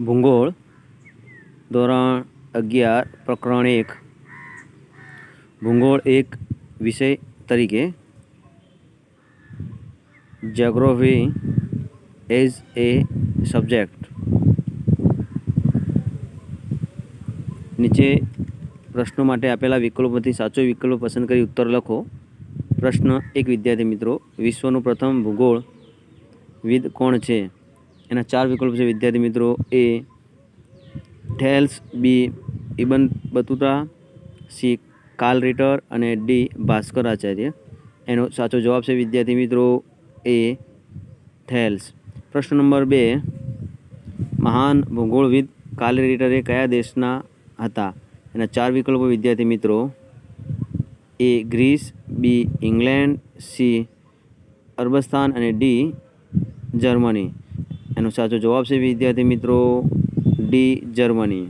ભૂગોળ, ધોરણ અગિયાર, પ્રકરણ એક. ભૂગોળ એક વિષય તરીકે જ્યોગ્રાફી એઝ એ સબ્જેક્ટ નીચે પ્રશ્નો માટે આપેલા વિકલ્પોમાંથી સાચો વિકલ્પ પસંદ કરી ઉત્તર લખો. પ્રશ્ન એક, વિદ્યાર્થી મિત્રો, વિશ્વનું પ્રથમ ભૂગોળ વિદ કોણ છે? એના ચાર વિકલ્પો છે, વિદ્યાર્થી મિત્રો. A Thales B ઇબન Battuta, C કાલ રીટર અને ડી ભાસ્કર આચાર્ય. એનો સાચો જવાબ છે, વિદ્યાર્થી મિત્રો, એ થેલ્સ પ્રશ્ન નંબર બે. મહાન ભૂગોળવિદ કાલ રીટરે કયા દેશના હતા? એના ચાર વિકલ્પો, વિદ્યાર્થી મિત્રો. A Greece, B England, C અરબસ્તાન અને ડી જર્મની. એનો સાચો જવાબ છે વિદ્યાર્થી મિત્રો ડી જર્મની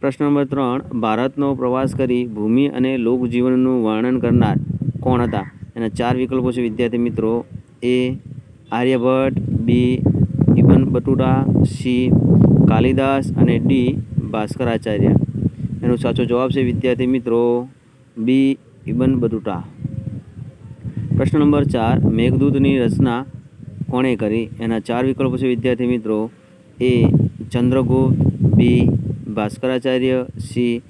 પ્રશ્ન નંબર ત્રણ, ભારતનો પ્રવાસ કરી ભૂમિ અને લોકજીવનનું વર્ણન કરનાર કોણ હતા? એના ચાર વિકલ્પો છે વિદ્યાર્થી મિત્રો. A Aryabhata B Ibn Battuta C Kalidasa અને ડી ભાસ્કરાચાર્ય. એનો સાચો જવાબ છે વિદ્યાર્થી મિત્રો બી ઇબન બટુટા પ્રશ્ન નંબર ચાર, મેઘદૂતની રચના કોણે કરી? એના ચાર વિકલ્પો છે, વિદ્યાર્થી મિત્રો. A, Chandragupta, B, Bhaskaracharya, C,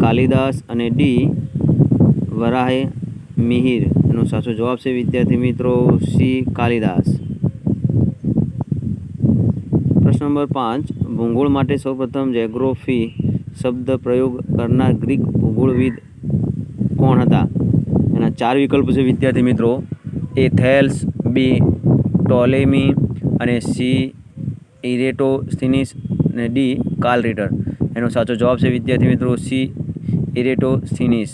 Kalidasa અને ડી, વરાહે મિહિર એનો સાચો જવાબ છે, વિદ્યાર્થી મિત્રો, સી, કાલિદાસ. પ્રશ્ન નંબર પાંચ, ભૂગોળ માટે સૌપ્રથમ જેગ્રોફી શબ્દ પ્રયોગ કરનાર ગ્રીક ભૂગોળવિદ કોણ હતા? ચાર વિકલ્પો છે વિદ્યાર્થી મિત્રો. એ થેલ્સ, બી ટોલેમી અને સી ઇરેટોસ્થિનિસ અને ડી કાલ રીટર એનો સાચો જવાબ છે વિદ્યાર્થી મિત્રો સી ઇરેટોસ્થિનિસ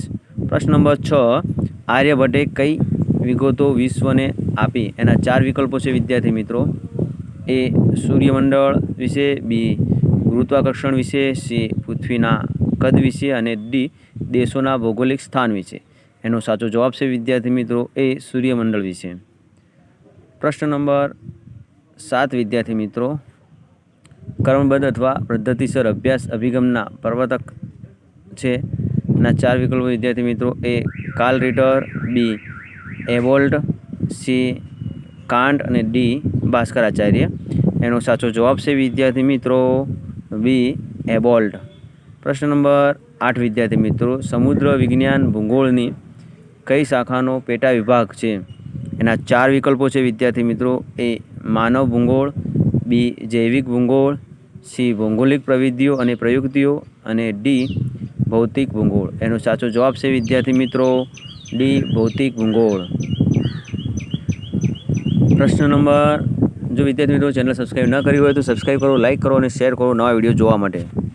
પ્રશ્ન નંબર છ આર્યભટ્ટે કઈ વિગતો વિશ્વને આપી? એના ચાર વિકલ્પો છે વિદ્યાર્થી મિત્રો. એ સૂર્યમંડળ વિશે, બી ગુરુત્વાકર્ષણ વિશે, સી પૃથ્વીના કદ વિશે અને ડી દેશોના ભૌગોલિક સ્થાન વિશે. એનો સાચો જવાબ છે, વિદ્યાર્થી મિત્રો, એ સૂર્યમંડળ વિશે. પ્રશ્ન નંબર સાત, વિદ્યાર્થી મિત્રો. કર્મબદ્ધ અથવા પદ્ધતિસર અભ્યાસ અભિગમના પ્રવર્તક છે. એના ચાર વિકલ્પો, વિદ્યાર્થી મિત્રો, એ કાર્લ રીટર, બી એવોલ્ડ સી કાંડ અને ડી ભાસ્કરાચાર્ય એનો સાચો જવાબ છે, વિદ્યાર્થી મિત્રો, બી એબોલ્ડ પ્રશ્ન નંબર આઠ, વિદ્યાર્થી મિત્રો, સમુદ્ર વિજ્ઞાન ભૂગોળની કઈ શાખાનો પેટા વિભાગ છે? એના ચાર વિકલ્પો છે, વિદ્યાર્થી મિત્રો. એ માનવ ભૂગોળ, બી જૈવિક ભૂગોળ, સી ભૌગોલિક પ્રવિધિઓ અને પ્રયુક્તિઓ, અને ડી ભૌતિક ભૂગોળ. એનો સાચો જવાબ છે, વિદ્યાર્થી મિત્રો, ડી ભૌતિક ભૂગોળ. પ્રશ્ન નંબર, જો વિદ્યાર્થી મિત્રો ચેનલ સબસ્ક્રાઈબ ન કરી હોય તો સબસ્ક્રાઈબ કરો, લાઇક કરો અને શેર કરો નવા વીડિયો જોવા માટે.